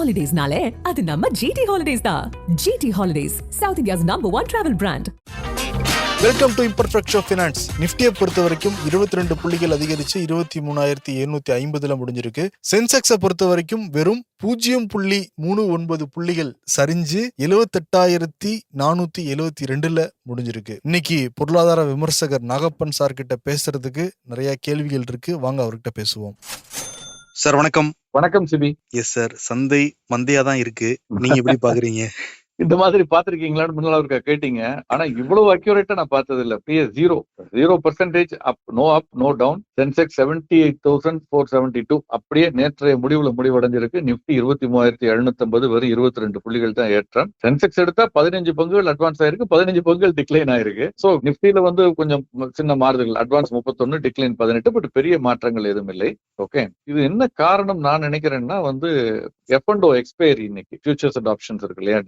ஹாலிடேஸ்னாலே அது நம்ம ஜிடி ஹாலிடேஸ் தான். GT holidays south India's number one travel brand welcome to imperfect show finance நிஃப்டியை பொறுத்த வரைக்கும் இருபத்தி ரெண்டு புள்ளிகள் அதிகரிச்சு இருபத்தி மூணாயிரத்தி எழுநூத்தி ஐம்பதுல முடிஞ்சிருக்கு. சென்செக்ஸை பொறுத்த வரைக்கும் வெறும் பூஜ்ஜியம் புள்ளி மூணு ஒன்பது புள்ளிகள் சரிஞ்சு எழுவத்தெட்டாயிரத்தி நானூத்தி எழுவத்தி ரெண்டுல முடிஞ்சிருக்கு. இன்னைக்கு பொருளாதார விமர்சகர் நாகப்பன் சார் கிட்ட பேசுறதுக்கு நிறைய கேள்விகள் இருக்கு. வாங்க அவர்கிட்ட பேசுவோம். சார் வணக்கம். வணக்கம் சிபி. எஸ் சார் சந்தை மந்தையா தான் இருக்கு. நீங்க எப்படி பாக்குறீங்க? இந்த மாதிரி பாத்திருக்கீங்களான்னு முன்னால அவருக்கா கேட்டீங்க. ஆனா இவ்வளவு அக்யூரேட்டா நான் பார்த்தது இல்ல PS zero zero percentage up no up no down Sensex seventy eight thousand four seventy two அப்படியே நேற்றைய முடிவுல முடிவடைஞ்சிருக்கு. நிப்டி இருபத்தி மூவாயிரத்தி எழுநூத்தி ஐம்பது வெறும் இருபத்தி ரெண்டு புள்ளிகள் தான் ஏற்றம். சென்செக்ஸ் எடுத்தா பதினஞ்சு பங்குகள் அட்வான்ஸ் ஆயிருக்கு. பதினஞ்சு பங்குகள் டிக்ளைன் ஆயிருக்கு. சோ நிப்டியில வந்து கொஞ்சம் சின்ன மாறுதல் அட்வான்ஸ் முப்பத்தொன்னு டிக்ளைன் பதினெட்டு பட் பெரிய மாற்றங்கள் எதுவும் இல்லை. ஓகே இது என்ன காரணம் நான் நினைக்கிறேன்னா வந்து எஃப் அண்ட் எக்ஸ்பைரி இன்னைக்கு. ஃபியூச்சர்ஸ் அண்ட் ஆப்ஷன்ஸ் இருக்கு இல்லையா?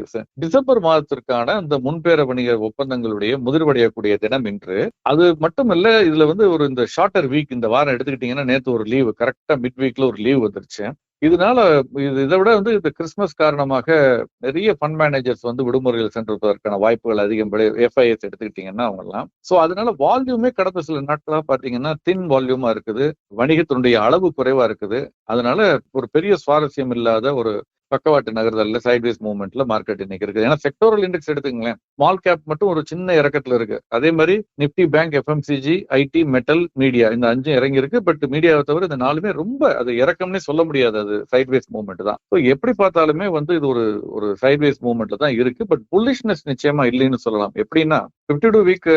டெரிவேட்டிவ்ஸ் டிசம்பர் மாதத்திற்கான அந்த முன்பேர வணிக ஒப்பந்தங்களுடைய முதிர்வடையக்கூடிய தினம் இன்று. அது மட்டுமல்ல இதுல வந்து ஒரு இந்த ஷார்ட்டர் வீக் இந்த வாரம் எடுத்துக்கிட்டீங்கன்னா நேத்து ஒரு லீவு கரெக்டா மிட் வீக்ல ஒரு லீவ் வந்துருச்சு. இதனால இது இதை விட வந்து இந்த கிறிஸ்துமஸ் காரணமாக நிறைய ஃபண்ட் மேனேஜர்ஸ் வந்து விடுமுறைகள் சென்றிருப்பதற்கான வாய்ப்புகள் அதிகம் எஃப்ஐஎஸ் எடுத்துக்கிட்டீங்கன்னா அவங்கலாம் சோ அதனால வால்யூமே கடந்த சில நாட்களாக பாத்தீங்கன்னா தின் வால்யூமா இருக்குது. வணிகத்தினுடைய அளவு குறைவா இருக்குது. அதனால ஒரு பெரிய சுவாரஸ்யம் இல்லாத ஒரு பக்கவாட்டு நகர்தல்ல சைட்வேஸ் மூவ்மெண்ட்ல மார்க்கெட் இன்னைக்கு இருக்குது. ஏன்னா செக்டோரல் இண்டெக்ஸ் எடுத்துங்களேன் ஸ்மால் கேப் மட்டும் ஒரு சின்ன இறக்கத்துல இருக்கு. அதே மாதிரி Nifty bank FMCG IT metal media இந்த அஞ்சும் இறங்கி இருக்கு பட் மீடியாவை தவிர இந்த நாலுமே ரொம்ப அது இறக்கம்னே சொல்ல முடியாது. அது சைட்வேஸ் மூவ்மெண்ட் தான். ஸோ எப்படி பார்த்தாலுமே வந்து இது ஒரு ஒரு சைட்வேஸ் மூவ்மெண்ட்ல தான் இருக்கு. பட் புல்லிஷ்னஸ் நிச்சயமா இல்லைன்னு சொல்லலாம். எப்படின்னா fifty two week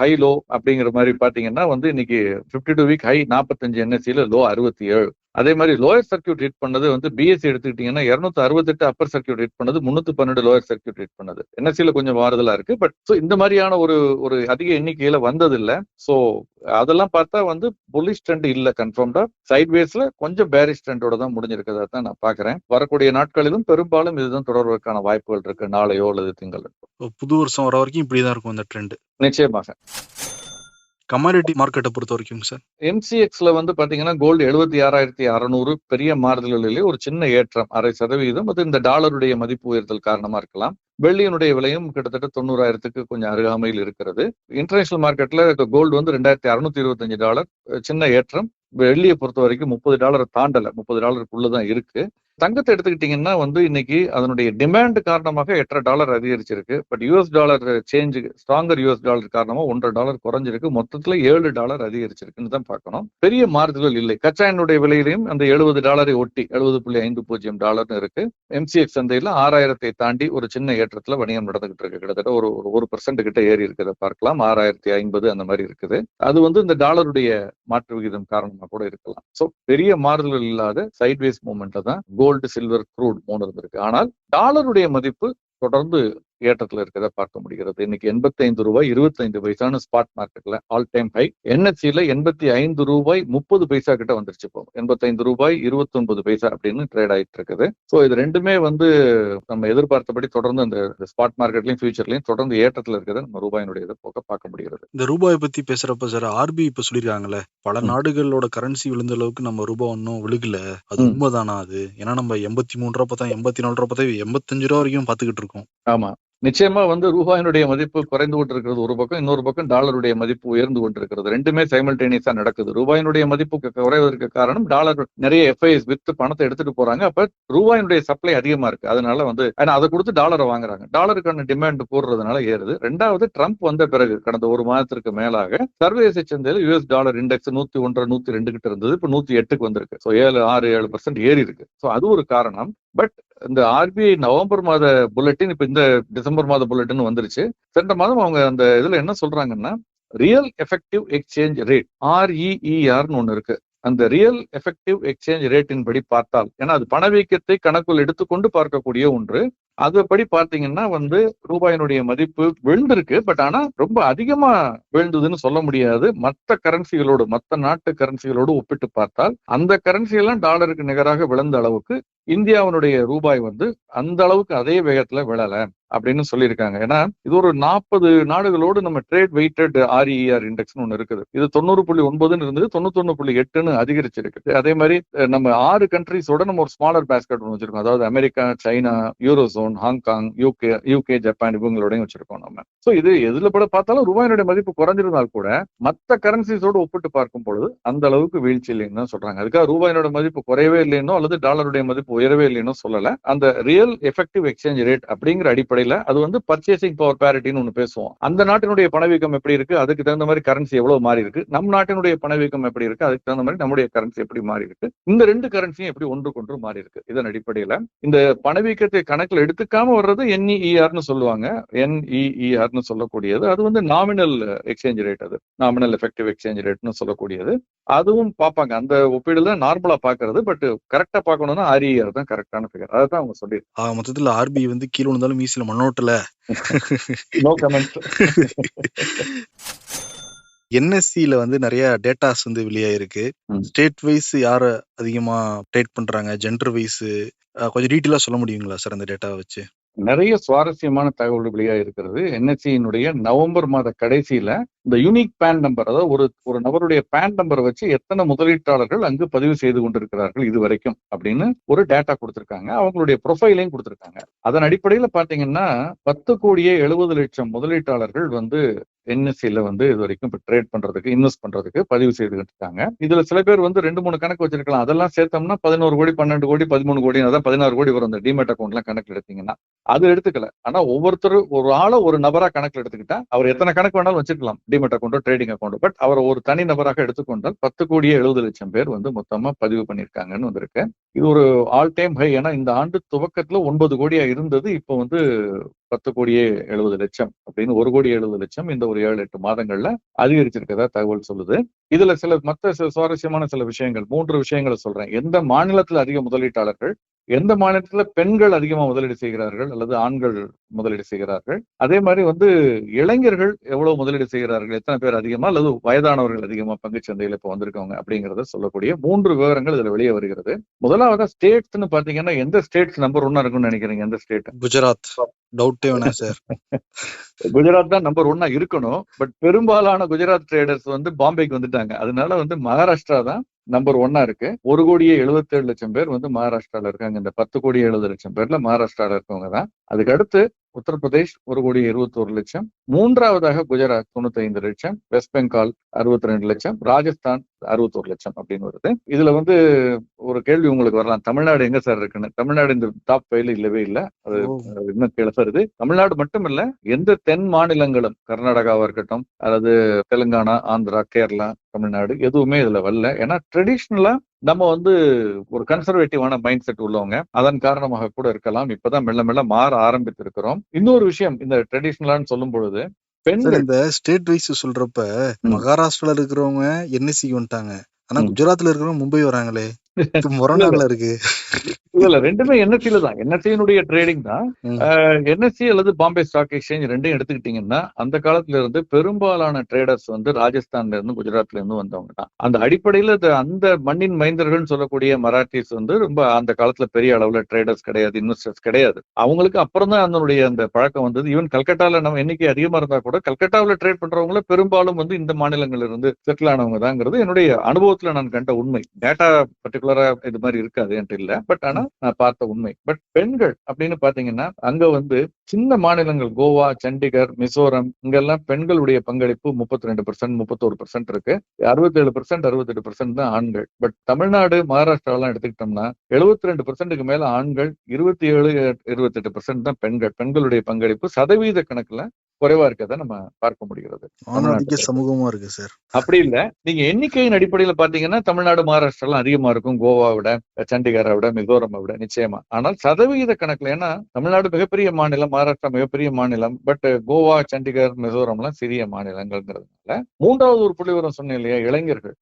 high low அப்படிங்கிற மாதிரி பாத்தீங்கன்னா வந்து இன்னைக்கு பிப்டி டூ வீக் ஹை நாற்பத்தஞ்சு என்எஸ்சியில லோ அறுபத்தி ஏழு. அதே மாதிரி லோயர் சர்க்கியூட் ஹிட் பண்ணது வந்து பிஎஸ்சி எடுத்துக்கிட்டீங்கன்னா இருநூத்தி அறுபத்தெட்டு அப்பர் சர்க்கியூட் ஹிட் பண்ணது முன்னூத்தி பன்னெண்டு லோயர் சர்க்கியூட் ஹிட் பண்ணது. என்எஸ்சியில கொஞ்சம் மாறுதலா இருக்கு. பட் ஸோ இந்த மாதிரியான ஒரு ஒரு அதிக எண்ணிக்கையில வந்தது இல்ல ஸோ அதெல்லாம் பார்த்தா வந்து புல்லிஷ் ட்ரெண்ட் இல்ல கன்ஃபார்ம்டா சைட்வேஸ்ல கொஞ்சம் பேரிஷ் ட்ரெண்டோட தான் முடிஞ்சிருக்கதா தான் நான் பாக்குறேன் வரக்கூடிய நாட்களிலும் பெரும்பாலும் இதுதான் தொடர்வதற்கான வாய்ப்புகள் இருக்கு நாளையோ அல்லது திங்கள் புது வருஷம் வர வரைக்கும் இப்படிதான் இருக்கும் அந்த ட்ரெண்ட் நிச்சயமாக. கமாடிட்டி மார்க்கெட்டை பொறுத்த வரைக்கும் சார். எம்சிஎக்ஸ்ல வந்து பாத்தீங்கன்னா கோல்டு எழுபத்தி ஆறாயிரத்தி அறுநூறு பெரிய மாறுதல்களிலே ஒரு சின்ன ஏற்றம் அரை சதவீதம். அது இந்த டாலருடைய மதிப்பு உயர்த்தல் காரணமா இருக்கலாம். வெள்ளியினுடைய விலையும் கிட்டத்தட்ட தொண்ணூறாயிரத்துக்கு கொஞ்சம் அருகாமையில் இருக்கிறது. இன்டர்நேஷனல் மார்க்கெட்ல கோல்டு வந்து ரெண்டாயிரத்தி அறுநூத்தி இருபத்தஞ்சு டாலர் சின்ன ஏற்றம். வெள்ளியை பொறுத்த வரைக்கும் முப்பது டாலரை தாண்டல முப்பது டாலருக்குள்ளதான் இருக்கு. தங்கத்தை எடுத்துக்கிட்டீங்கன்னா வந்து இன்னைக்கு அதனுடைய டிமாண்ட் காரணமாக எட்டரை டாலர் அதிகரிச்சிருக்கு. But US dollar change stronger US dollar காரணமா ஒன்றரை டாலர் குறைஞ்சிருக்கு. மொத்தத்துல ஏழு டாலர் அதிகரிச்சிருக்குன்னு தான் பார்க்கணும். பெரிய மாறுதல்கள் இல்லை. கச்சா எண்ணுடைய விலையிலையும் அந்த எழுபது டாலரை ஒட்டி எழுபது புள்ளி ஐந்து பூஜ்ஜியம் டாலர்னு இருக்கு. எம்சிஎக்ஸ் சந்தையில ஆறாயிரத்தை தாண்டி ஒரு சின்ன ஏற்றத்துல வணிகம் நடந்துகிட்டு இருக்கு. கிட்டத்தட்ட ஒரு ஒரு பர்சன்ட் கிட்ட ஏறி இருக்கிறத பார்க்கலாம். ஆறாயிரத்தி ஐம்பது அந்த மாதிரி இருக்குது. அது வந்து இந்த டாலருடைய மாற்று விகிதம் காரணமா கூட இருக்கலாம். சோ பெரிய மாறுதல்கள் இல்லாத சைட்வேஸ் மூமெண்ட்ல தான் கோல்டு சில்வர் க்ரூட் மூணு இருந்திருக்கு ஆனால் டாலருடைய மதிப்பு தொடர்ந்து ஏற்றத்துல இருக்கிறத பார்க்க முடிகிறது. இன்னைக்கு எண்பத்தி ஐந்து ரூபாய் இருபத்தைந்து பைசான ஸ்பாட் மார்க்கெட்ல ஆல் டைம் ஹை என்எஸ்சியில எண்பத்தி ஐந்து ரூபாய் முப்பது பைசா கிட்ட வந்துருச்சு இப்போ. எண்பத்தைந்து ரூபாய் இருபத்தி ஒன்பது பைசா அப்படின்னு ட்ரேட் ஆயிட்டு இருக்குது. ஸோ இது ரெண்டுமே வந்து நம்ம எதிர்பார்த்தபடி தொடர்ந்து அந்த ஸ்பாட் மார்க்கெட்லயும் ஃபியூச்சர்லயும் தொடர்ந்து ஏற்றத்துல இருக்கிறத நம்ம ரூபாயினுடைய இதை போக பார்க்க முடிகிறது. இந்த ரூபாயை பத்தி பேசுறப்ப சார் ஆர்பிஐ இப்ப சொல்லிருக்காங்கல்ல பல நாடுகளோட கரன்சி விழுந்த அளவுக்கு நம்ம ரூபாய் ஒன்னும் விழுகல. அது உண்மைதானா அது? ஏன்னா நம்ம எண்பத்தி மூணு ரூபா பார்த்தா எண்பத்தி நாலு ரூபா பார்த்தா எண்பத்தஞ்சு ரூபா வரைக்கும் பாத்துக்கிட்டு இருக்கோம். ஆமா. நிச்சயமா வந்து ரூபாயினுடைய மதிப்பு குறைந்து கொண்டிருக்கிறது ஒரு பக்கம் இன்னொரு பக்கம் டாலருடைய மதிப்பு உயர்ந்து கொண்டிருக்கிறது. ரெண்டுமே சைமல்டேனியஸா நடக்குது. ரூபாயினுடைய மதிப்பு குறைவதற்கு காரணம் டாலர் நிறைய எஃப்ஐஎஸ் வித்து பணத்தை எடுத்துட்டு போறாங்க. அப்ப ரூபாயினுடைய சப்ளை அதிகமா இருக்கு. அதனால வந்து ஏன்னா அதை கொடுத்து டாலரை வாங்குறாங்க. டாலருக்கான டிமாண்ட் கூடுறதுனால ஏறுது. ரெண்டாவது ட்ரம்ப் வந்த பிறகு கடந்த ஒரு மாதத்திற்கு மேலாக சர்வதேச சந்தையில் யூஎஸ் டாலர் இண்டெக்ஸ் நூத்தி ஒன்றரை நூத்தி ரெண்டு கிட்ட இருந்தது. இப்ப நூத்தி எட்டுக்கு வந்திருக்கு. ஏழு ஆறு ஏழு பர்சன்ட் ஏறி இருக்கு. அது ஒரு காரணம். பட் இந்த ஆர்பிஐ நவம்பர் மாத புல்லட்டின் இப்ப இந்த டிசம்பர் மாத புல்லட்டின் வந்துருச்சு. சென்ற மாதம் அவங்க அந்த இதுல என்ன சொல்றாங்கன்னா ரியல் எஃபெக்டிவ் எக்ஸ்சேஞ்ச் ரேட் ஆர்இஇஆர்னு ஒண்ணு இருக்கு. அந்த ரியல் எஃபெக்டிவ் எக்ஸ்சேஞ்ச் ரேட்டின் படி பார்த்தால் ஏன்னா அது பணவீக்கத்தை கணக்குள் எடுத்துக்கொண்டு பார்க்கக்கூடிய ஒன்று. அதுபடி பார்த்தீங்கன்னா வந்து ரூபாயினுடைய மதிப்பு விழுந்திருக்கு. பட் ஆனா ரொம்ப அதிகமா விழுந்ததுன்னு சொல்ல முடியாது. மற்ற கரன்சிகளோடு மற்ற நாட்டு கரன்சிகளோடு ஒப்பிட்டு பார்த்தால் அந்த கரன்சி எல்லாம் டாலருக்கு நிகராக விழுந்த அளவுக்கு இந்தியாவினுடைய ரூபாய் வந்து அந்த அளவுக்கு அதே வேகத்துல விழல அப்படின்னு சொல்லியிருக்காங்க. ஏன்னா இது ஒரு நாற்பது நாடுகளோடு நம்ம ட்ரேட் வெயிட்டட் ஆர்இஆர் இண்டெக்ஸ் ஒன்று இருக்குது. இது தொண்ணூறு புள்ளி ஒன்பதுன்னு இருந்தது தொண்ணூத்தொன்னு புள்ளி எட்டுன்னு அதிகரிச்சிருக்கு. அதே மாதிரி நம்ம ஆறு கண்ட்ரிஸோட நம்ம ஒரு ஸ்மாலர் பேஸ்கெட் ஒன்று வச்சிருக்கோம். அதாவது America China Eurozone Hong Kong UK UK Japan இவங்களோடையும் வச்சிருக்கோம் நம்ம. ஸோ இது எதுல கூட பார்த்தாலும் ரூபாயினுடைய மதிப்பு குறைஞ்சிருந்தால் கூட மற்ற கரன்சிஸோடு ஒப்பிட்டு பார்க்கும் பொழுது அந்த அளவுக்கு வீழ்ச்சி இல்லைன்னு தான் சொல்றாங்க. அதுக்காக ரூபாயினோட மதிப்பு குறையவே இல்லைன்னோ அல்லது டாலருடைய மதிப்பு உயரவே இல்லைன்னு சொல்லல. அந்த ரியல் எஃபெக்டிவ் எக்ஸ்சேஞ்ச் ரேட் அப்படிங்கிற அடிப்படையில அது வந்து பர்ச்சேசிங் பவர் பேரிட்டின்னு ஒன்று பேசுவோம். அந்த நாட்டினுடைய பணவீக்கம் எப்படி இருக்கு? அதுக்கு தகுந்த மாதிரி கரன்சி எவ்வளவு மாறி இருக்கு? நம் நாட்டினுடைய பணவீக்கம் எப்படி இருக்கு? அதுக்கு தகுந்த மாதிரி நம்முடைய கரன்சி எப்படி மாறி இருக்கு? இந்த ரெண்டு கரன்சியும் எப்படி ஒன்றுக்கொன்று மாறி இருக்கு? இதன் அடிப்படையில இந்த பணவீக்கத்தை கணக்கில் எடுத்துக்காம வர்றது என்இஇஆர்னு சொல்லுவாங்க. என்இஇஆர்னு சொல்லக்கூடியது. அது வந்து நாமினல் எக்ஸ்சேஞ்ச் ரேட் அது. நாமினல் எஃபெக்டிவ் எக்ஸ்சேஞ்ச் ரேட்னு சொல்லக்கூடியது. அதுவும் பார்ப்பாங்க. அந்த ஒப்பீடுல நார்மலா பாக்குறது பட் கரெக்டா பார்க்கணும்னா ஆர்இஆர் தான் கரெக்டான ஃபிகர் அதை தான் அவங்க சொல்லி ஆக மொத்தத்துல ஆர்பி வந்து கீழே விழுந்தாலும் மீசில மண்ணோட்டல நோ கமெண்ட் என்எஸ்சில வந்து நிறைய டேட்டாஸ் வந்து வெளியாயிருக்கு. ஸ்டேட் வைஸ் யார அதிகமா ட்ரேட் பண்றாங்க? ஜெண்டர் வைஸ் கொஞ்சம் டீட்டெயிலா சொல்ல முடியுங்களா சார் அந்த டேட்டாவை வச்சு? நிறைய சுவாரஸ்யமான தகவல் வெளியா இருக்கிறது. என்எஸ்சியினுடைய நவம்பர் மாத கடைசியில இந்த யூனிக் பேன் நம்பர் அதாவது ஒரு ஒரு நபருடைய பேன் நம்பரை வச்சு எத்தனை முதலீட்டாளர்கள் அங்கு பதிவு செய்து கொண்டிருக்கிறார்கள் இது வரைக்கும் அப்படின்னு ஒரு டேட்டா கொடுத்திருக்காங்க. அவங்களுடைய ப்ரொஃபைலையும் கொடுத்திருக்காங்க. அதன் அடிப்படையில பாத்தீங்கன்னா பத்து கோடியே எழுபது லட்சம் முதலீட்டாளர்கள் வந்து என்எஸ்சியில் வந்து இது வரைக்கும் இப்போ ட்ரேட் பண்ணுறதுக்கு இன்வெஸ்ட் பண்ணுறதுக்கு பதிவு செய்துகிட்டு இருக்காங்க இதில் சில பேர் வந்து ரெண்டு மூணு கணக்கு வச்சிருக்கலாம். அதெல்லாம் சேர்த்தோம்னா பதினோரு கோடி பன்னெண்டு கோடி பதிமூணு கோடி அதான் பதினாறு கோடி வரும். அந்த டிமெட் அக்கௌண்ட்லாம் கணக்கு எடுத்தீங்கன்னா அது எடுத்துக்கல. ஆனால் ஒவ்வொருத்தரும் ஒரு ஆளை ஒரு நபராக கணக்கில் எடுத்துக்கிட்டா அவர் எத்தனை கணக்கு வேணாலும் வச்சுருக்கலாம். டிமெட் அக்கௌண்ட்டோ ட்ரேடிங் அக்கௌண்ட்டோ பட் அவர் ஒரு தனி நபராக எடுத்துக்கொண்டால் பத்து கோடியே எழுபது லட்சம் பேர் வந்து மொத்தமாக பதிவு பண்ணியிருக்காங்கன்னு வந்திருக்கு. இது ஒரு ஆல் டைம் ஹை ஏன்னா இந்த ஆண்டு துவக்கத்தில் ஒன்பது கோடியாக இருந்தது. இப்போ வந்து பத்து கோடியே எழுபது லட்சம் அப்படின்னு ஒரு கோடி எழுபது லட்சம் இந்த ஒரு ஏழு எட்டு மாதங்கள்ல அதிகரிச்சிருக்கதா தகவல் சொல்லுது. இதுல சில மற்ற சில சுவாரஸ்யமான சில விஷயங்கள் மூன்று விஷயங்களை சொல்றேன். எந்த மாநிலத்துல அதிக முதலீட்டாளர்கள் எந்த மாநிலத்துல பெண்கள் அதிகமா முதலீடு செய்கிறார்கள் அல்லது ஆண்கள் முதலீடு செய்கிறார்கள். அதே மாதிரி வந்து இளைஞர்கள் எவ்வளவு முதலீடு செய்கிறார்கள்? எத்தனை பேர் அதிகமா அல்லது வயதானவர்கள் அதிகமா பங்குச் சந்தையில இப்ப வந்திருக்காங்க அப்படிங்கறத சொல்லக்கூடிய மூன்று விவரங்கள் இதுல வெளியே வருகிறது. முதலாவதா ஸ்டேட்ஸ்னு பாத்தீங்கன்னா எந்த ஸ்டேட்ஸ் நம்பர் ஒன்னா இருக்கும்னு நினைக்கிறீங்க? எந்த ஸ்டேட்? குஜராத். டவுட்டே வேணாம் சார். குஜராத் தான் நம்பர் ஒன்னா இருக்கணும். பட் பெரும்பாலான குஜராத் ட்ரேடர்ஸ் வந்து பாம்பேக்கு வந்துட்டாங்க. அதனால வந்து மகாராஷ்டிரா தான் நம்பர் ஒன்னா இருக்கு. ஒரு கோடியே எழுபத்தேழு லட்சம் பேர் வந்து மகாராஷ்டிரால இருக்காங்க. இந்த பத்து கோடி எழுபது லட்சம் பேர்ல மகாராஷ்டிரால இருக்கவங்க தான். அதுக்கு அடுத்து உத்தரப்பிரதேஷ் ஒரு கோடி இருபத்தோரு லட்சம். மூன்றாவதாக குஜராத் தொண்ணூத்தி ஐந்து லட்சம். வெஸ்ட் பெங்கால் அறுபத்தி ரெண்டு லட்சம். ராஜஸ்தான் அறுபத்தோரு லட்சம் அப்படின்னு வருது. இதுல வந்து ஒரு கேள்வி உங்களுக்கு வரலாம். தமிழ்நாடு எங்க சார் இருக்குன்னு? தமிழ்நாடு இந்த டாப் ஃபைவ்ல இல்லவே இல்லை. அது இன்னும் கீழே வருது தமிழ்நாடு மட்டும் இல்ல எந்த தென் மாநிலங்களும் கர்நாடகாவா இருக்கட்டும் அல்லது தெலுங்கானா ஆந்திரா கேரளா தமிழ்நாடு. எதுவுமே இதுல வரல. ஏன்னா ட்ரெடிஷ்னலா நம்ம வந்து ஒரு கன்சர்வேட்டிவான மைண்ட் செட் உள்ளவங்க. அதன் காரணமாக கூட இருக்கலாம். இப்பதான் மெல்ல மெல்ல மாற ஆரம்பித்திருக்கிறோம். இன்னொரு விஷயம் இந்த ட்ரெடிஷ்னலான்னு சொல்லும் பொழுது பெண்கள் இந்த ஸ்டேட் வைஸ் சொல்றப்ப. மகாராஷ்டிரால இருக்கிறவங்க என்எஸ்சிக்கு வந்துட்டாங்க. ஆனா. குஜராத்ல இருக்கிறவங்க மும்பை வராங்களே. முரணால இருக்கு. இல்ல ரெண்டுமே என்எஸ்சில தான். என்எஸ்சியினுடைய ட்ரேடிங் தான். என்எஸ்சி அல்லது பாம்பே ஸ்டாக் எக்ஸ்சேஞ்ச் ரெண்டையும் எடுத்துக்கிட்டீங்கன்னா அந்த காலத்துல இருந்து பெரும்பாலான ட்ரேடர்ஸ் வந்து ராஜஸ்தான்ல இருந்து குஜராத்ல இருந்து வந்தவங்க தான். அந்த அடிப்படையில அந்த மண்ணின் மைந்தர்கள் சொல்லக்கூடிய மராட்டிஸ் வந்து ரொம்ப அந்த காலத்துல பெரிய அளவுல ட்ரேடர்ஸ் கிடையாது இன்வெஸ்டர்ஸ் கிடையாது. அவங்களுக்கு அப்புறம் தான் அதனுடைய அந்த பழக்கம் வந்தது. ஈவன் கல்கட்டால நம்ம எண்ணிக்கை அதிகமா இருந்தா கூட கல்கட்டாவில் ட்ரேட் பண்றவங்கள பெரும்பாலும் வந்து இந்த மாநிலங்கள்ல இருந்து செட்டில் ஆனவங்க தாங்கிறது என்னுடைய அனுபவத்துல நான் கண்ட உண்மை. டேட்டா பர்டிகுலரா இது மாதிரி இருக்காது என்று இல்ல. பட் ஆனா நான் பார்த்த உண்மை. பட் பெண்கள் அப்படின்னு பாத்தீங்கன்னா அங்க வந்து சின்ன மாநிலங்கள் கோவா சண்டிகர் மிசோரம் இங்கெல்லாம் பெண்களுடைய பங்களிப்பு முப்பத்தி ரெண்டு பர்சன்ட் முப்பத்தோரு பர்சன்ட் இருக்கு. அறுபத்தேழு பர்சன்ட் அறுபத்தெட்டு பர்சன்ட் தான் ஆண்கள். பட் தமிழ்நாடு மகாராஷ்டிரா எல்லாம் எடுத்துக்கிட்டோம்னா எழுபத்தி ரெண்டு பர்சன்ட்டுக்கு மேல ஆண்கள் இருபத்தி ஏழு இருபத்தெட்டு பர்சன்ட் தான் பெண்கள். பெண்களுடைய பங்களிப்பு சதவீத கணக்குல குறைவா இருக்கதை நம்ம பார்க்க முடிகிறது. சமூகமா இருக்கு சார் அப்படி இல்ல. நீங்க எண்ணிக்கையின் அடிப்படையில பாத்தீங்கன்னா தமிழ்நாடு மகாராஷ்டிராலாம் அதிகமா இருக்கும். கோவாவை விட சண்டிகரை விட மிசோரமை விட நிச்சயமா. ஆனால் சதவிகித கணக்குல ஏன்னா தமிழ்நாடு மிகப்பெரிய மாநிலம் மகாராஷ்டிரா மிகப்பெரிய மாநிலம் பட் கோவா சண்டிகர் மிசோரம்லாம் சிறிய மாநிலங்கள்ங்கிறதுனால மூன்றாவது ஒரு புள்ளிவரம் சொன்னேன் இல்லையா இளைஞர்கள்.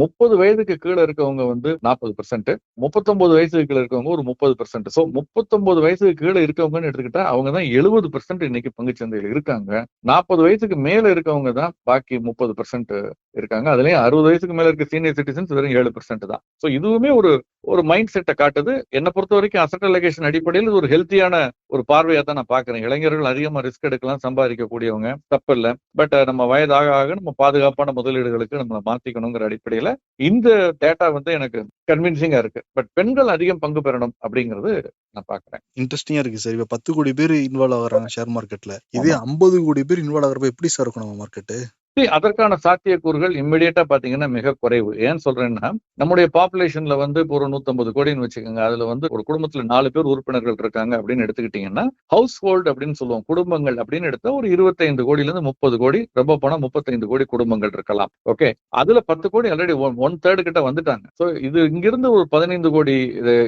முப்பது வயதுக்கு கீழே இருக்கவங்க வந்து நாற்பது பெர்சென்ட் முப்பத்தொன்பது வயசுக்கு கீழே இருக்கவங்க ஒரு முப்பது பெர்சென்ட் ஸோ முப்பத்தொன்பது வயசுக்கு கீழே இருக்கவங்கன்னு எடுத்துக்கிட்டா அவங்க தான் எழுபது பெர்சென்ட் இன்னைக்கு பங்கு சந்தையில் இருக்காங்க. நாற்பது வயசுக்கு மேல இருக்கவங்க தான் பாக்கி முப்பது பெர்சென்ட் இருக்காங்க. அதுலயும் அறுபது வயசுக்கு மேல இருக்க சீனியர் சிட்டிசன்ஸ் வெறும் ஏழு பெர்சென்ட் தான். ஸோ இதுவுமே ஒரு ஒரு மைண்ட் செட்டை காட்டுது. என்னை பொறுத்த வரைக்கும் அசட் அலகேஷன் அடிப்படையில் இது ஒரு ஹெல்த்தியான ஒரு பார்வையா தான் நான் பாக்குறேன். இளைஞர்கள் அதிகமா ரிஸ்க் எடுக்கலாம் சம்பாதிக்கக்கூடியவங்க. தப்பு இல்லை பட் நம்ம வயதாக ஆக நம்ம பாதுகாப்பான முதலீடுகளுக்கு நம்மளை மாத்திக்கணுங்கிற அடிப்படையில இந்த டேட்டா வந்து எனக்கு கன்வின்சிங்கா இருக்கு. பட் பெண்கள் அதிகம் பங்கு பெறணும் அப்படிங்கிறது நான் பாக்குறேன் இன்ட்ரெஸ்டிங்கா இருக்கு சார். இப்ப பத்து கோடி பேர் இன்வால்வ் ஆகுறாங்க ஷேர் மார்க்கெட்ல இதே ஐம்பது கோடி பேர் இன்வால்வ் ஆகுறப்ப எப்படி சார் இருக்கும் நம்ம மார்க்கெட் See, அதற்கான சாத்தியக்கூறுகள் இம்மிடியட்டா பாத்தீங்கன்னா மிக குறைவு. ஏன் சொல்றேன்னா நம்முடைய பாப்புலேஷன்ல வந்து இப்போ ஒரு நூத்தம்பது கோடின்னு வச்சுக்கோங்க. அதுல வந்து ஒரு குடும்பத்துல நாலு பேர் உறுப்பினர்கள் இருக்காங்க அப்படின்னு எடுத்துக்கிட்டீங்கன்னா ஹவுஸ் ஹோல்டு அப்படின்னு சொல்லுவோம் குடும்பங்கள் அப்படின்னு எடுத்தா ஒரு இருபத்தைந்து கோடியில இருந்து முப்பது கோடி ரொம்ப போனா முப்பத்தைந்து கோடி குடும்பங்கள் இருக்கலாம். ஓகே அதுல பத்து கோடி ஆல்ரெடி ஒன் தேர்டு கிட்ட வந்துட்டாங்க. சோ இது இங்கிருந்து ஒரு பதினைந்து கோடி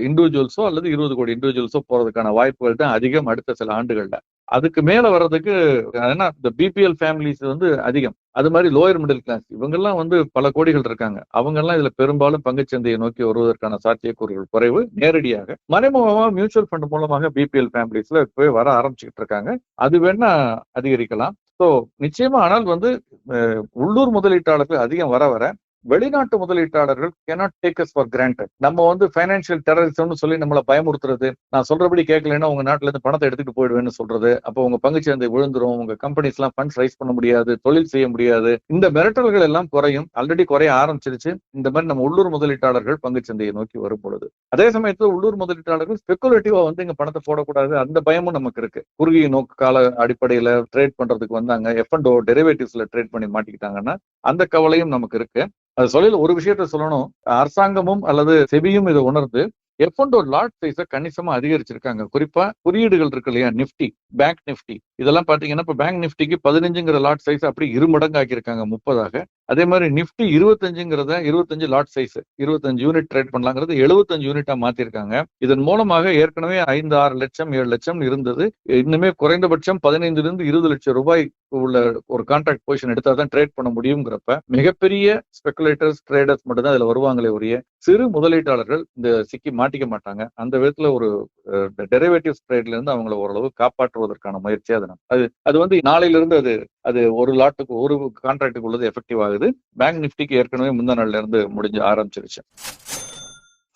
இண்டிவிஜுவல்ஸோ அல்லது இருபது கோடி இண்டிவிஜுவல்ஸோ போறதுக்கான வாய்ப்புகள் தான் அதிகம் அடுத்த சில ஆண்டுகள்ல. அதுக்கு மேல வர்றதுக்கு ஏன்னா இந்த பிபிஎல் ஃபேமிலிஸ் வந்து அதிகம். அது மாதிரி லோயர் மிடில் கிளாஸ் இவங்கெல்லாம் வந்து பல கோடிகள் இருக்காங்க. அவங்க எல்லாம் இதுல பெரும்பாலும் பங்குச்சந்தையை நோக்கி வருவதற்கான சாத்தியக்கூறுகள் குறைவு. நேரடியாக மறைமுகமா மியூச்சுவல் ஃபண்ட் மூலமாக பிபிஎல் ஃபேமிலிஸ்ல போய் வர ஆரம்பிச்சுக்கிட்டு இருக்காங்க. அது வேணா அதிகரிக்கலாம். ஸோ நிச்சயமா ஆனால் வந்து உள்ளூர் முதலீட்டாளர்கள் அதிகம் வர வர வெளிநாட்டு முதலீட்டாளர்கள் cannot take as for granted நம்ம வந்து பைனான்சியல் டெரரிசம்னு சொல்லி நம்மளை பயமுறுத்துறது. நான் சொல்றபடி கேட்கலைன்னா உங்க நாட்டுல இருந்து பணத்தை எடுத்துட்டு போயிடுவேன்னு சொல்றது. அப்போ உங்க பங்குச்சந்தை விழுந்துரும். உங்க கம்பெனிஸ் எல்லாம் ஃபண்ட்ஸ் ரைஸ் பண்ண முடியாது. தொழில் செய்ய முடியாது. இந்த மிரட்டல்கள் எல்லாம் குறையும். ஆல்ரெடி குறைய ஆரம்பிச்சிருச்சு. இந்த மாதிரி நம்ம உள்ளூர் முதலீட்டாளர்கள் பங்குச்சந்தையை நோக்கி வரும் பொழுது அதே சமயத்துல உள்ளூர் முதலீட்டாளர்கள் ஸ்பெகுலேட்டிவா வந்து இங்க பணத்தை போடக்கூடாது. அந்த பயமும் நமக்கு இருக்கு. குறுகிய நோக்கு கால அடிப்படையில ட்ரேட் பண்றதுக்கு வந்தாங்க. எஃப் அண்ட் டெரிவேட்டிவ்ஸ்ல ட்ரேட் பண்ணி மாட்டிக்கிட்டாங்கன்னா அந்த கவலையும் நமக்கு இருக்கு. அது சொல்ல ஒரு விஷயத்த சொல்லணும். அரசாங்கமும் அல்லது செபியும் இதை உணர்ந்து எஃப் அண்ட் லாட் சைஸை கணிசமா அதிகரிச்சிருக்காங்க. குறிப்பா குறியீடுகள் இருக்கு இல்லையா? நிப்டி பேங்க் நிப்டி இதெல்லாம் பாத்தீங்கன்னா இப்ப பேங்க் நிப்டிக்கு பதினஞ்சுங்கிற லாட் சைஸ் அப்படி இரு மடங்கு ஆக்கியிருக்காங்க முப்பதாக. அதே மாதிரி நிப்டி இருபத்தஞ்சுங்கிறத இருபத்தஞ்சு லாட் சைஸ் இருபத்தஞ்சு யூனிட் ட்ரேட் பண்ணலாங்கிறது எழுபத்தஞ்சு யூனிட்டா மாத்திருக்காங்க. இதன் மூலமாக ஏற்கனவே ஐந்து ஆறு லட்சம் ஏழு லட்சம் இருந்தது. இன்னுமே குறைந்தபட்சம் பதினைந்துல இருந்து இருபது லட்சம் ரூபாய் உள்ள ஒரு கான்ட்ராக்ட் பொசிஷன் எடுத்தா தான் ட்ரேட் பண்ண முடியுங்கிறப்ப மிகப்பெரிய ஸ்பெகுலேட்டர்ஸ் ட்ரேடர்ஸ் மட்டும் தான் இதுல வருவாங்களே ஒழிய சிறு முதலீட்டாளர்கள் இந்த சிக்கி மாட்டிக்க மாட்டாங்க. அந்த விதத்துல ஒரு டெரிவேட்டிவ்ஸ் ட்ரேட்ல இருந்து அவங்கள ஓரளவு காப்பாற்றுவதற்கான முயற்சி அது அது அது வந்து நாளையில இருந்து அது அது ஒரு லாட்டுக்கு ஒரு கான்ட்ராக்டுக்கு உள்ளது எஃபெக்டிவ் ஆகுது. பேங்க் நிப்டிக்கு ஏற்கனவே முந்தா நாள்ல இருந்து முடிஞ்சு ஆரம்பிச்சிருச்சு.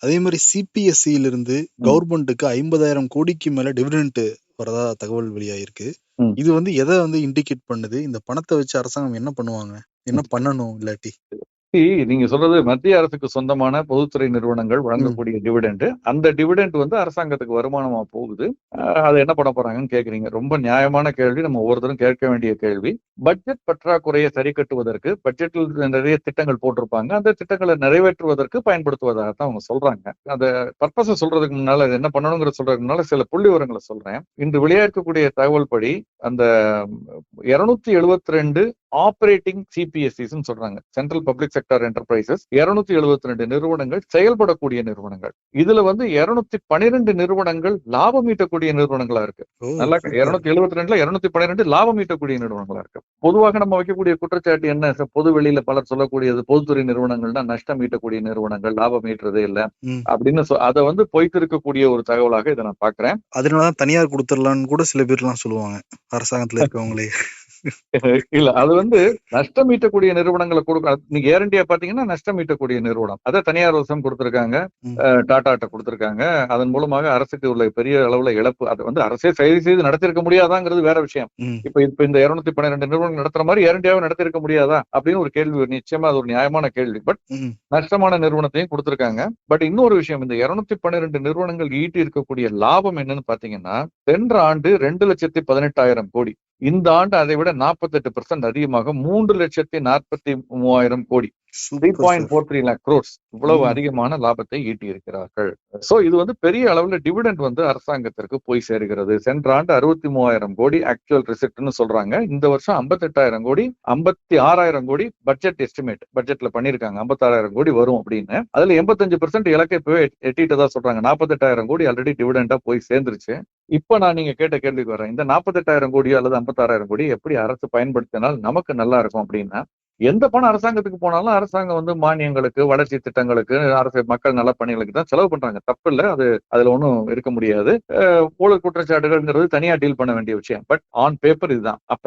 அதே மாதிரி சிபிஎஸ்சியில இருந்து கவர்மெண்ட்டுக்கு ஐம்பதாயிரம் கோடிக்கு மேல டிவிடெண்ட் வரதா தகவல் வெளியாயிருக்கு. இது வந்து எதை வந்து இண்டிகேட் பண்ணுது? இந்த பணத்தை வச்சு அரசாங்கம் என்ன பண்ணுவாங்க? என்ன பண்ணணும் இல்லாட்டி? நீங்க சொல்றது மத்திய அரசுக்கு சொந்தமான பொதுத்துறை நிறுவனங்கள் வழங்கக்கூடிய டிவிடெண்ட் அந்த டிவிடெண்ட் வந்து அரசாங்கத்துக்கு வருமானமா போகுது. அதை என்ன பண்ண போறாங்கன்னு கேக்குறீங்க. ரொம்ப நியாயமான கேள்வி. நம்ம ஒவ்வொருத்தரும் கேட்க வேண்டிய கேள்வி. பட்ஜெட் பற்றாக்குறையை சரி கட்டுவதற்கு பட்ஜெட்டில் நிறைய திட்டங்கள் போட்டிருப்பாங்க. அந்த திட்டங்களை நிறைவேற்றுவதற்கு பயன்படுத்துவதாகத்தான் அவங்க சொல்றாங்க. அந்த பர்பஸை சொல்றதுக்கு முன்னால என்ன பண்ணணுங்கிற சொல்றதுக்கு முன்னால சில புள்ளி விவரங்களை சொல்றேன். இன்று வெளியாக்கக்கூடிய தகவல் படி அந்த இருநூத்தி எழுபத்தி ரெண்டு ஆபரேட்டிங் சிபிஎஸ்சிஸ் சொல்றாங்க. சென்ட்ரல் பப்ளிக் செக்டர் என்டர்பிரைசஸ் இருநூத்தி எழுபத்தி ரெண்டு நிறுவனங்கள் செயல்படக்கூடிய நிறுவனங்கள். இதுல வந்து இருநூத்தி பனிரெண்டு நிறுவனங்கள் லாபம் ஈட்டக்கூடிய நிறுவனங்களா இருக்கு. நல்லா. இருநூத்தி எழுபத்தி ரெண்டுல இருநூத்தி பன்னிரெண்டு லாபம் ஈட்டக்கூடிய நிறுவனங்களா இருக்கு. பொதுவாக நம்ம வைக்கக்கூடிய குற்றச்சாட்டு என்ன? பொது வெளியில பலர் சொல்லக்கூடியது பொதுத்துறை நிறுவனங்கள்னா நஷ்டம் ஈட்டக்கூடிய நிறுவனங்கள் லாபம் ஈட்டுறதே இல்ல. அப்படின்னு அதை வந்து பொய்த்திருக்கக்கூடிய ஒரு தகவலாக இதை நான் பாக்குறேன் அதனாலதான் தனியார் கொடுத்துடலாம்னு கூட சில பேர்லாம் சொல்லுவாங்க. அரசாங்கத்துல இருக்கவங்களே. இல்ல அது வந்து நஷ்டம் ஈட்டக்கூடிய நிறுவனங்களை கொடுக்க நீங்க கேரண்டியா பாத்தீங்கன்னா நஷ்டம் ஈட்டக்கூடிய நிறுவனம். அதை தனியார் வசம் கொடுத்திருக்காங்க. டாடாட்ட கொடுத்திருக்காங்க. அதன் மூலமாக அரசுக்கு உள்ள பெரிய அளவுல இழப்பு அதை வந்து அரசே சரி செய்து நடத்திருக்க முடியாதாங்கிறது வேற விஷயம். இப்ப இப்ப இந்த இருநூத்தி பன்னிரெண்டு நிறுவனங்கள் நடத்துற மாதிரி கேரண்டியாவை நடத்திருக்க முடியாதா? அப்படின்னு ஒரு கேள்வி நிச்சயமா அது ஒரு நியாயமான கேள்வி. பட். நஷ்டமான நிறுவனத்தையும் கொடுத்திருக்காங்க. பட் இன்னொரு விஷயம் இந்த இருநூத்தி பன்னிரெண்டு நிறுவனங்கள் ஈட்டி இருக்கக்கூடிய லாபம் என்னன்னு பாத்தீங்கன்னா சென்ற ஆண்டு ரெண்டு லட்சத்தி பதினெட்டாயிரம் கோடி. இந்த ஆண்டு அதை விட நாற்பத்தெட்டு பர்சன்ட் அதிகமாக மூன்று லட்சத்தி நாற்பத்தி மூவாயிரம் கோடி. Three point. Four three lakh crores இவ்வளவு. அதிகமான லாபத்தை ஈட்டி இருக்கிறார்கள் சோ இது வந்து பெரிய அளவுல டிவிடெண்ட் வந்து அரசாங்கத்திற்கு போய் சேருகிறது. சென்ற ஆண்டு அறுபத்தி மூவாயிரம் கோடி ஆக்சுவல் ரிசிப்ட்னு சொல்றாங்க. இந்த வருஷம் ஐம்பத்தெட்டாயிரம் கோடி ஐம்பத்தி ஆறாயிரம் கோடி பட்ஜெட் எஸ்டிமேட் பட்ஜெட்ல பண்ணிருக்காங்க ஐம்பத்தாறாயிரம் கோடி வரும் அப்படின்னு. அதுல எண்பத்தஞ்சு பெர்சென்ட் இலக்கை போய் எட்டிட்டதா சொல்றாங்க. நாற்பத்தெட்டாயிரம் கோடி ஆல்ரெடி டிவிடெண்டா போய் சேர்ந்துருச்சு. இப்ப நான் நீங்க கேட்ட கேள்விக்கு வரேன். இந்த நாற்பத்தெட்டாயிரம் கோடியோ அல்லது ஐம்பத்தாறாயிரம் கோடி எப்படி அரசு பயன்படுத்தினால் நமக்கு நல்லா இருக்கும் அப்படின்னா எந்த பணம் அரசாங்கத்துக்கு போனாலும் அரசாங்கம் வந்து மானியங்களுக்கு வளர்ச்சி திட்டங்களுக்கு அரசு மக்கள் நலப்பணிகளுக்கு தான் செலவு பண்றாங்க. தப்பு இல்லை. அது அதுல ஒன்றும் இருக்க முடியாது. ஊழல் குற்றச்சாட்டுகள்ங்கிறது தனியா டீல் பண்ண வேண்டிய விஷயம். பட் ஆன் பேப்பர் இதுதான். அப்ப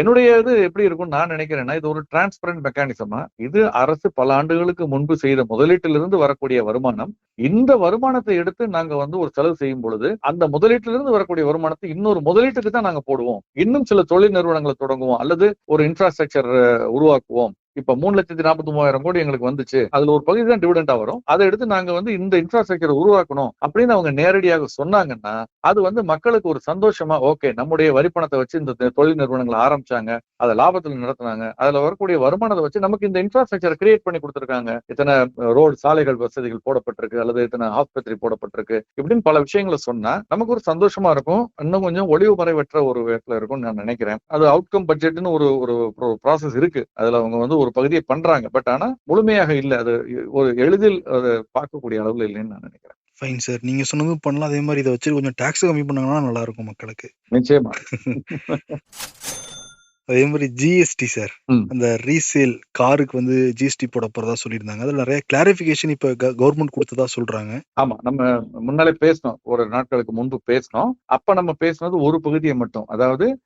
என்னுடைய இது எப்படி இருக்கும்னு நான் நினைக்கிறேன்னா இது ஒரு டிரான்ஸ்பரண்ட் மெக்கானிசமா இது அரசு பல ஆண்டுகளுக்கு முன்பு செய்த முதலீட்டிலிருந்து வரக்கூடிய வருமானம். இந்த வருமானத்தை எடுத்து நாங்க வந்து ஒரு செலவு செய்யும் பொழுது அந்த முதலீட்டிலிருந்து வரக்கூடிய வருமானத்தை இன்னொரு முதலீட்டுக்கு தான் நாங்க போடுவோம். இன்னும் சில தொழில் நிறுவனங்களை தொடங்குவோம். அல்லது ஒரு இன்ஃப்ராஸ்ட்ரக்சர் உருவாக்குவோம் இப்ப மூணு லட்சத்தி நாற்பத்தி மூவாயிரம் கோடி எங்களுக்கு வந்துச்சு. அதுல ஒரு பகுதி தான் டிவிடெண்டா வரும். அதை எடுத்து நாங்க வந்து இந்த இன்ஃப்ராஸ்ட்ரக்சர் உருவாக்கணும் அப்படின்னு அவங்க நேரடியாக சொன்னாங்கன்னா அது வந்து மக்களுக்கு ஒரு சந்தோஷமா ஓகே நம்முடைய வரிப்பணத்தை வச்சு இந்த தொழில் நிறுவனங்களை ஆரம்பிச்சாங்க. அதை லாபத்துல நடத்துனாங்க. அதுல வரக்கூடிய வருமானத்தை வச்சு நமக்கு இந்த இன்ஃப்ராஸ்ட்ரக்சர் கிரியேட் பண்ணி கொடுத்துருக்காங்க. இத்தனை ரோடு சாலைகள் வசதிகள் போடப்பட்டிருக்கு அல்லது இத்தனை ஆஸ்பத்திரி போடப்பட்டிருக்கு இப்படின்னு பல விஷயங்களை சொன்னா நமக்கு ஒரு சந்தோஷமா இருக்கும். இன்னும் கொஞ்சம் ஒளிவு மறைவற்ற ஒரு விதத்துல இருக்கும்னு நான் நினைக்கிறேன். அது அவுட்கம் பட்ஜெட்னு ஒரு ஒரு ப்ராசஸ் இருக்கு. அதுல அவங்க வந்து ஒரு பகுதியை பண்றாங்க. பட் ஆனா முழுமையாக இல்ல. அது ஒரு எளிதில் அதை பார்க்கக்கூடிய அளவுல இல்லைன்னு நான் நினைக்கிறேன். ஃபைன் சார் நீங்க சொன்னதும் பண்ணலாம். அதே மாதிரி இதை வச்சு கொஞ்சம் டாக்ஸ் கம்மி பண்ணாங்கன்னா நல்லா இருக்கும் மக்களுக்கு. நிச்சயமா. அதே மாதிரி ஜிஎஸ்டி சார். அந்த ரீசேல் காருக்கு வந்து ஜிஎஸ்டி போட போறதா சொல்லியிருந்தாங்க. அதுல நிறைய கிளாரிபிகேஷன் இப்ப கவர்மெண்ட் கொடுத்ததா சொல்றாங்க. ஆமா. நம்ம முன்னாலே பேசினோம். ஒரு நாட்களுக்கு முன்பு பேசினோம். அப்ப நம்ம பேசினது ஒரு பகுதியை மட்டும். அதாவது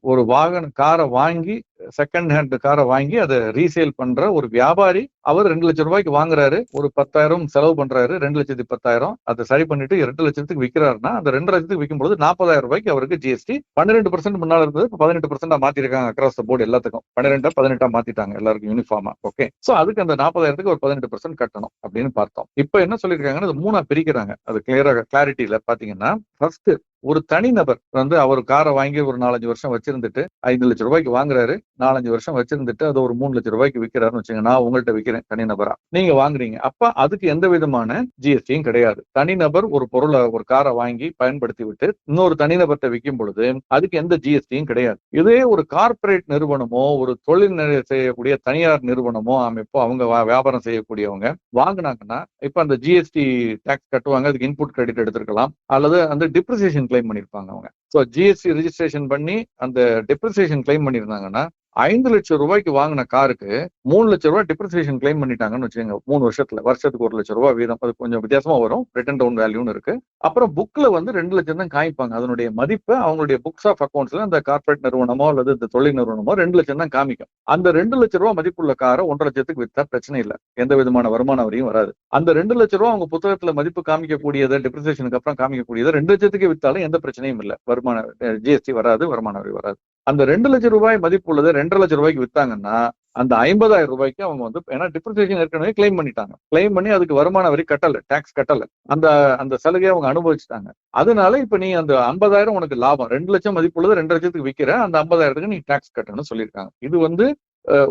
ஒரு வாகன காரை வாங்கி செகண்ட் ஹேண்ட் காரை வாங்கி அதை ரீசேல் பண்ற ஒரு வியாபாரி அவர் ரெண்டு லட்சம் ரூபாய்க்கு வாங்குறாரு. ஒரு பத்தாயிரம் செலவு பண்றாரு. ரெண்டு லட்சத்தி பத்தாயிரம். அதை சரி பண்ணிட்டு ரெண்டு லட்சத்துக்கு விற்கிறாருன்னா அந்த ரெண்டு லட்சத்துக்கு விற்கும்போது நாற்பதாயிரம் ரூபாய்க்கு அவருக்கு ஜிஎஸ்டி பன்னிரெண்டு பர்சன்ட் முன்னால இருந்தது. இப்போ பதினெட்டு பர்சன்டா மாத்திருக்காங்க அக்ராஸ் த போர்டு எல்லாத்துக்கும். பன்னிரெண்டா பதினெட்டா மாத்திட்டாங்க. எல்லாருக்கும் யூனிஃபார்மா ஓகே சோ அதுக்கு அந்த நாற்பதாயிரத்துக்கு ஒரு பதினெட்டு பர்சன்ட் கட்டணும் அப்படின்னு பார்த்தோம். இப்போ என்ன சொல்லியிருக்காங்கன்னா அது மூணா பிரிக்கிறாங்க. அது கிளியரா கிளாரிட்டியில பாத்தீங்கன்னா ஃபர்ஸ்ட் ஒரு தனிநபர் வந்து அவர் காரை வாங்கி ஒரு நாலஞ்சு வருஷம் வச்சிருந்துட்டு ஐந்து லட்சம் ரூபாய்க்கு வாங்குறாரு. நாலஞ்சு வருஷம் வச்சிருந்துட்டு அது ஒரு மூணு லட்சம் ரூபாய்க்கு விற்கிறாருன்னு வச்சுங்க நான் உங்கள்கிட்ட விற்கிறேன் தனிநபரா நீங்க வாங்குறீங்க. அப்ப அதுக்கு எந்த விதமான ஜிஎஸ்டியும் கிடையாது. தனிநபர் ஒரு பொருளை ஒரு காரை வாங்கி பயன்படுத்தி விட்டு இன்னொரு தனிநபர்கிட்ட விற்கும் பொழுது அதுக்கு எந்த ஜிஎஸ்டியும் கிடையாது. இதே ஒரு கார்ப்பரேட் நிறுவனமோ ஒரு தொழில் செய்யக்கூடிய தனியார் நிறுவனமோ அமைப்போ அவங்க வியாபாரம் செய்யக்கூடியவங்க வாங்கினாங்கன்னா இப்ப அந்த ஜிஎஸ்டி டாக்ஸ் கட்டுவாங்க. அதுக்கு இன்புட் கிரெடிட் எடுத்திருக்கலாம். அல்லது அந்த டிப்ரிசியேஷன் கிளைம் பண்ணிருப்பாங்க அவங்க. ஸோ ஜிஎஸ்டி ரிஜிஸ்ட்ரேஷன் பண்ணி அந்த டெப்ரிசியேஷன் கிளைம் பண்ணியிருந்தாங்கன்னா ஐந்து லட்சம் ரூபாய்க்கு வாங்கின காருக்கு மூணு லட்சம் ரூபாய் டிப்ரிசியேஷன் கிளைம் பண்ணிட்டாங்கன்னு வச்சுக்கோங்க. மூணு வருஷத்துல வருஷத்துக்கு ஒரு லட்சம் ரூபாய் வீதம். அது கொஞ்சம் வித்தியாசமா வரும். ரிட்டன் டவுன் வேல்யூன்னு இருக்கு. அப்புறம் புக்ல வந்து ரெண்டு லட்சம் தான் காமிப்பாங்க. அதனுடைய மதிப்பு அவங்களுடைய புக்ஸ் ஆஃப் அக்கௌண்ட்ஸ்ல அந்த கார்ப்பரேட் நிறுவனமோ அல்லது இந்த தொழில் நிறுவனமோ ரெண்டு லட்சம் தான் காமிக்கும். அந்த ரெண்டு லட்சம் ரூபாய் மதிப்புள்ள காரை ஒன்றரை லட்சத்துக்கு வித்தா பிரச்சனை இல்லை. எந்த விதமான வருமான வரியும் வராது. அந்த ரெண்டு லட்சம் ரூபாய் அவங்க புத்தகத்துல மதிப்பு காமிக்கக்கூடியதை டிப்ரிசியேஷனுக்கு அப்புறம் காமிக்கக்கூடியதை ரெண்டு லட்சத்துக்கு வித்தாலும் எந்த பிரச்சனையும் இல்லை. வருமான ஜிஎஸ்டி வராது வருமான வரி வராது. அந்த ரெண்டு லட்சம் ரூபாய் மதிப்புள்ளது ரெண்டரை லட்சம் ரூபாய்க்கு வித்தாங்கன்னா அந்த ஐம்பதாயிரம் ரூபாய்க்கு அவங்க வந்து ஏன்னா டிப்ரிசியேஷன் ஏற்கனவே கிளைம் பண்ணிட்டாங்க. கிளைம் பண்ணி அதுக்கு வருமான வரி கட்டல டாக்ஸ் கட்டல. அந்த அந்த சலுகையை அவங்க அனுபவிச்சுட்டாங்க. அதனால இப்ப நீ அந்த ஐம்பதாயிரம் உனக்கு லாபம். ரெண்டு லட்சம் மதிப்புள்ளது ரெண்டு லட்சத்துக்கு விற்கிற அந்த ஐம்பதாயிரத்துக்கு நீ டாக்ஸ் கட்டணும்னு சொல்லியிருக்காங்க. இது வந்து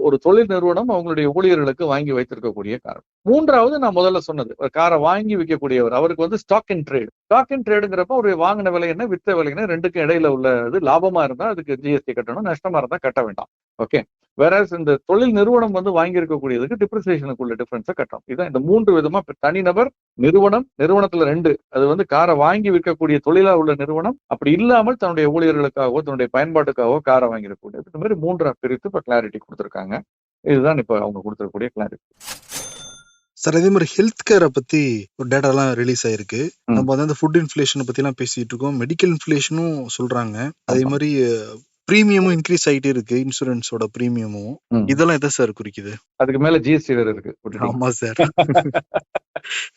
ஒரு தொழில் நிறுவனம் அவங்களுடைய ஊழியர்களுக்கு வாங்கி வைத்திருக்கக்கூடிய காரணம். மூன்றாவது நான் முதல்ல சொன்னது ஒரு காரை வாங்கி விற்கக்கூடியவர் அவருக்கு வந்து stock in trade stock and ட்ரேடுங்கிறப்ப ஒரு வாங்கின விலை என்ன வித்த விலை என்ன ரெண்டுக்கும் இடையில உள்ள இது லாபமா இருந்தா அதுக்கு ஜிஎஸ்டி கட்டணும் நஷ்டமா இருந்தா கட்ட வேண்டாம். ஓகே வேற இந்த தொழில் நிறுவனம் வந்து வாங்கியிருக்கக்கூடியதுக்கு டிப்ரிசியேஷனுக்குள்ள டிஃபரன்ஸை கட்டணும். இதான் இந்த மூன்று விதமா தனிநபர் நிறுவனம் நிறுவனத்துல ரெண்டு. அது வந்து காரை வாங்கி விற்கக்கூடிய தொழிலா உள்ள நிறுவனம் அப்படி இல்லாமல் தன்னுடைய ஊழியர்களுக்காகவோ தன்னுடைய பயன்பாட்டுக்காகவோ காரை வாங்கியிருக்கக்கூடியது. இந்த மாதிரி மூன்றா பிரித்து இப்ப கிளாரிட்டி கொடுத்துருக்காங்க. இதுதான் இப்ப அவங்க கொடுத்துருக்கக்கூடிய கிளாரிட்டி சார் அதே மாதிரி ஹெல்த் கேரை பத்தி ஒரு டேட்டா எல்லாம் ரிலீஸ் ஆயிருக்கு. நம்ம வந்து அந்த ஃபுட் இன்ஃபிளேஷனை பத்தி எல்லாம் பேசிட்டு இருக்கோம் மெடிக்கல் இன்ஃபிளேஷனும் சொல்றாங்க அதே. மாதிரி ப்ரீமியமும் இன்க்ரீஸ் ஆயிட்டே இருக்கு இன்சூரன்ஸோட ப்ரீமியமும். இதெல்லாம் எதை சார் குறிக்குது அதுக்கு மேல ஜிஎஸ்டி வேற இருக்கு. ஆமா சார்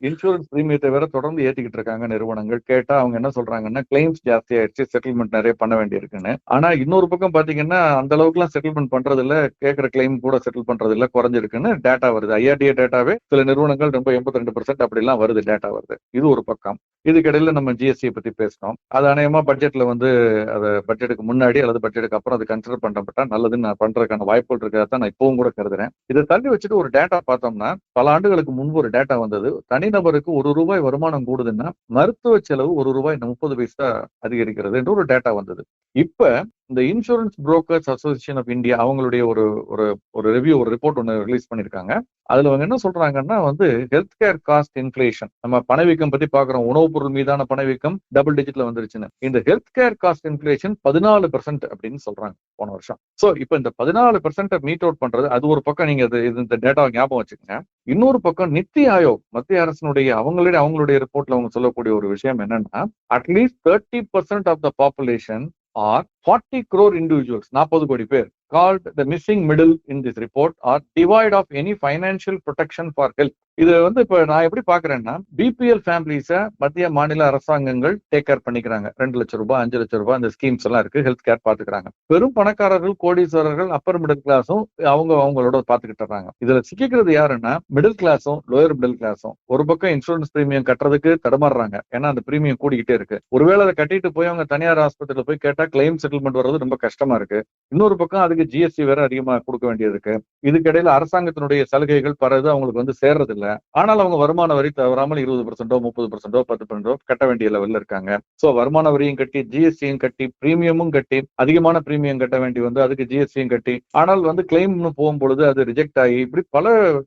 இன்சூரன்ஸ் பிரீமியத்தை வேற தொடர்ந்து ஏத்திக்கிட்டு இருக்காங்க நிறுவனங்கள். கேட்டா அவங்க என்ன சொல்றாங்கன்னா கிளைம்ஸ் ஜாஸ்தி ஆயிடுச்சு செட்டில்மெண்ட் நிறைய பண்ண வேண்டியிருக்குன்னு. ஆனா இன்னொரு பக்கம் பாத்தீங்கன்னா அந்த அளவுக்கு எல்லாம் செட்டில்மெண்ட் பண்றது இல்ல கேட்கிற கிளைம் கூட செட்டில் பண்றது இல்ல குறைஞ்சிருக்குன்னு டேட்டா வருது. ஐஆர்டிஏ டேட்டாவே சில நிறுவனங்கள் ரொம்ப எண்பத்தி ரெண்டு பர்சன்ட் அப்படி எல்லாம் வருது டேட்டா வருது. இது ஒரு பக்கம். இதுக்கிடையில நம்ம ஜிஎஸ்டியை பத்தி பேசணும் அது அநேகமா பட்ஜெட்ல வந்து அது பட்ஜெட்டுக்கு முன்னாடி அல்லது பட்ஜெட்டுக்கு அப்புறம் அது கன்சிடர் பண்ணப்பட்டா நல்லதுன்னு நான் பண்றதுக்கான வாய்ப்புகள் இருக்கிறதா நான் இப்பவும் கூட கருதுறேன். இதை தள்ளி வச்சுட்டு ஒரு டேட்டா பார்த்தோம்னா பல ஆண்டுகளுக்கு முன்பு ஒரு டேட்டா வந்தது. தனிநபருக்கு ஒரு ரூபாய் வருமானம் கூடுதுன்னா மருத்துவ செலவு ஒரு ரூபாய் முப்பது பைசா அதிகரிக்கிறது என்று ஒரு டேட்டா வந்தது. இப்ப இந்த insurance brokers association of India அவங்களுடைய ஒரு ஒரு ஒரு ரிவ்யூ ஒரு ரிப்போர்ட் ஒன்று ரிலீஸ் பண்ணியிருக்காங்க. அதுல அவங்க என்ன சொல்றாங்கன்னா வந்து ஹெல்த் கேர் காஸ்ட் இன்ஃபிளேஷன் நம்ம பணவீக்கம் பத்தி பாக்குறோம் உணவுப் பொருள் மீதான பணவீக்கம் டபுள் டிஜிட்ல வந்துருச்சுன்னு. இந்த ஹெல்த் கேர் காஸ்ட் இன்ஃபிளேஷன் பதினாலு பெர்சென்ட் அப்படின்னு சொல்றாங்க போன வருஷம். சோ இப்போ இந்த பதினாலு பெர்சென்ட் மீட் அவுட் பண்றது அது ஒரு பக்கம் நீங்க இது இது- இந்த டேட்டாவை ஞாபகம் வச்சுக்கோங்க. இன்னொரு பக்கம் நித்தி ஆயோக் மத்திய அரசினுடைய அவங்களுடைய அவங்களுடைய ரிப்போர்ட்ல அவங்க சொல்லக்கூடிய ஒரு விஷயம் என்னன்னா at least thirty percent of the population are 40 crore individuals, 40 kodi pair, called the missing middle in this report are devoid of any financial protection for health. இது வந்து இப்ப நான் எப்படி பாக்குறேன்னா பிபிஎல் ஃபேமிலிஸ மத்திய மாநில அரசாங்கங்கள் டேக் கேர் பண்ணிக்கிறாங்க. ரெண்டு லட்சம் ரூபாய் அஞ்சு லட்சம் ரூபாய் இந்த ஸ்கீம்ஸ் எல்லாம் இருக்கு ஹெல்த் கேர் பாத்துக்கிறாங்க. பெரும் பணக்காரர்கள் கோடீஸ்வரர்கள் அப்பர் மிடில் கிளாஸும் அவங்க அவங்களோட பாத்துக்கிட்டுறாங்க. இதுல சிக்கிக்கிறது யாருன்னா மிடில் கிளாஸும் லோயர் மிடில் கிளாஸும் ஒரு பக்கம் இன்சூரன்ஸ் பிரீமியம் கட்டுறதுக்கு தடுமாறுறாங்க. ஏன்னா அந்த பிரீமியம் கூடிக்கிட்டே இருக்கு. ஒருவேளை அதை கட்டிட்டு போய் அவங்க தனியார் ஆஸ்பத்திரியில போய் கேட்டா கிளைம் செட்டில்மெண்ட் வர்றது ரொம்ப கஷ்டமா இருக்கு. இன்னொரு பக்கம் அதுக்கு ஜிஎஸ்டி வேற அதிகமா கொடுக்க வேண்டியது இருக்கு. இதுக்கிடையில அரசாங்கத்தினுடைய சலுகைகள் பரது அவங்களுக்கு வந்து சேர்றது இல்ல ஆனால் அவங்க வருமான வரி தவறாமல் இருபது பர்சன்டோ முப்பது பர்சன்டோ பத்து பர்சன்டோ கட்ட வேண்டிய லெவல்ல இருக்காங்க. சோ வருமான வரியும் கட்டி ஜிஎஸ்டியும் கட்டி பிரீமியமும் கட்டி அதிகமான பிரீமியம் கட்ட வேண்டி வந்து அதுக்கு ஜிஎஸ்டியும் கட்டி ஆனால் வந்து கிளைம்னு போகும்பொழுது அது ரிஜெக்ட் ஆகி இப்படி பல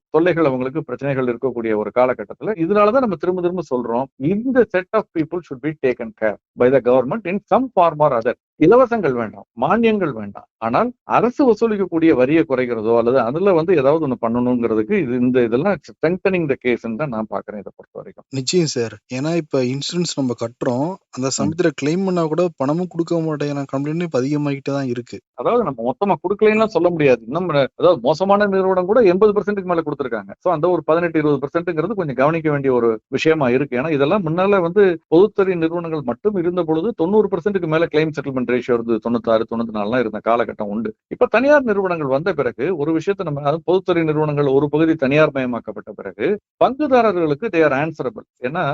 தொல்லைகள் அவங்களுக்கு பிரச்சனைகள் இருக்கக்கூடிய ஒரு காலகட்டத்துல இதனாலதான் நம்ம திரும்ப திரும்ப சொல்றோம் இந்த set of people should be taken care by the government in some form or other இலவசங்கள் வேண்டாம் மானியங்கள் வேண்டாம். ஆனால் அரசு வசூலிக்கக்கூடிய வரியை குறைக்கிறதோ அல்லது அதுல வந்து ஏதாவது ஒண்ணு பண்ணணுங்கிறதுக்கு இது இந்த இதெல்லாம் ஸ்ட்ரெங்தனிங் த கேஸ் தான் நான் பாக்குறேன் இதை பொறுத்த வரைக்கும். நிச்சயம் சார் ஏன்னா இப்ப இன்சூரன்ஸ் நம்ம கட்டுறோம். அந்த சமயத்துல கிளைம் பண்ணா கூட பணமும் கொடுக்க மாட்டேங்கிறான் கம்ப்ளைண்ட் இப்ப அதிகமாகிட்டே தான் இருக்கு. அதாவது நம்ம மொத்தமா கொடுக்கலன்னா சொல்ல முடியாது. இன்னும் அதாவது மோசமான நிறுவனம் கூட எண்பது பர்சன்ட்டுக்கு மேல கொடுத்துருக்காங்க. சோ அந்த ஒரு பதினெட்டு இருபது பர்சன்ட்ங்கிறது கொஞ்சம் கவனிக்க வேண்டிய ஒரு விஷயமா இருக்கு. ஏன்னா இதெல்லாம் முன்னால வந்து பொதுத்துறை நிறுவனங்கள் மட்டும் இருந்த பொழுது தொண்ணூறு பர்சன்ட்டுக்கு மேல கிளைம் செட்டில்மெண்ட் ரேஷியோ இருந்து தொண்ணூத்தாறு தொண்ணூத்தி நாலுலாம் இருந்த காலகட்டம் உண்டு. இப்ப தனியார் நிறுவனங்கள் வந்த பிறகு ஒரு விஷயத்தை நம்ம அதாவது பொதுத்துறை நிறுவனங்கள் ஒரு பகுதி தனியார் மயமாக்கப்பட்ட பிறகு பங்குதாரர்களுக்கு தே ஆர் ஆன்சரபிள் ஏன்னா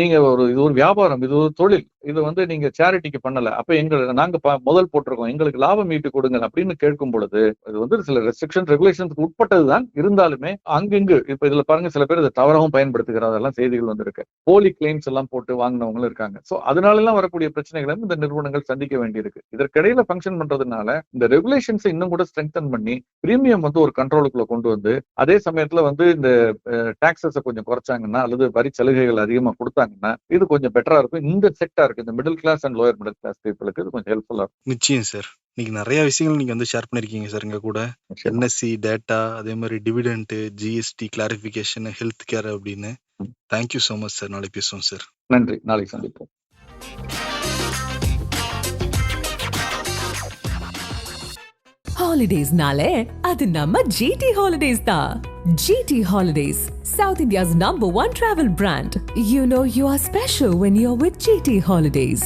நீங்க ஒரு இது ஒரு வியாபாரம் இது ஒரு தொழில். இது வந்து நீங்க சேரிட்டிக்கு பண்ணல. அப்ப எங்க நாங்க முதல் போட்டிருக்கோம். எங்களுக்கு லாபம் ஈட்டு கொடுங்க அப்படின்னு கேட்கும் பொழுது இது வந்து சில ரெஸ்ட்ரிக்ஷன் ரெகுலேஷனுக்கு உட்பட்டதுதான் இருந்தாலுமே அங்கங்கு இப்ப இதுல பாருங்க சில பேர் இதை தவறாகவும் பயன்படுத்துகிறதெல்லாம் செய்திகள் வந்திருக்கு. போலி கிளைம்ஸ் எல்லாம் போட்டு வாங்கினவங்களும் இருக்காங்க. சோ அதனால எல்லாம் வரக்கூடிய பிரச்சனைகளை இந்த நிறுவனங்கள் சந்திக்க வேண்டியிருக்கு. இதற்கிடையில ஃபங்க்ஷன் பண்றதுனால இந்த ரெகுலேஷன்ஸ் இன்னும் கூட ஸ்ட்ரெங்தன் பண்ணி பிரீமியம் வந்து ஒரு கண்ட்ரோலுக்குள்ள கொண்டு வந்து அதே சமயத்துல வந்து இந்த டாக்ஸஸை கொஞ்சம் குறைச்சாங்கன்னா அல்லது வரி சலுகைகள் அதிகமா கொடுத்தாங்கன்னா இது கொஞ்சம் பெட்டரா இருக்கும். இந்த செக்டாருக்கு இந்த middle class and lower middle class பீப்புளுக்கு இது கொஞ்சம் ஹெல்ப்ஃபுல்லா நிச்சயம் சார் இன்னைக்கு நிறைய விஷயங்கள் நீங்க வந்து ஷேர் பண்ணிருக்கீங்க சார் எங்க கூட. இருக்கும் என்எஸ்சி டேட்டா அதே மாதிரி dividend GST clarification health care அப்படின்னு. Thank you so much sir நாளைக்கு பேசுவோம் சார் நன்றி. நாளைக்கு சந்திப்போம். ஹாலிடேஸ்னாலே அது நம்ம ஜிடி ஹாலிடேஸ் தான் GT holidays South India's number one travel brand you know you are special when you are with GT holidays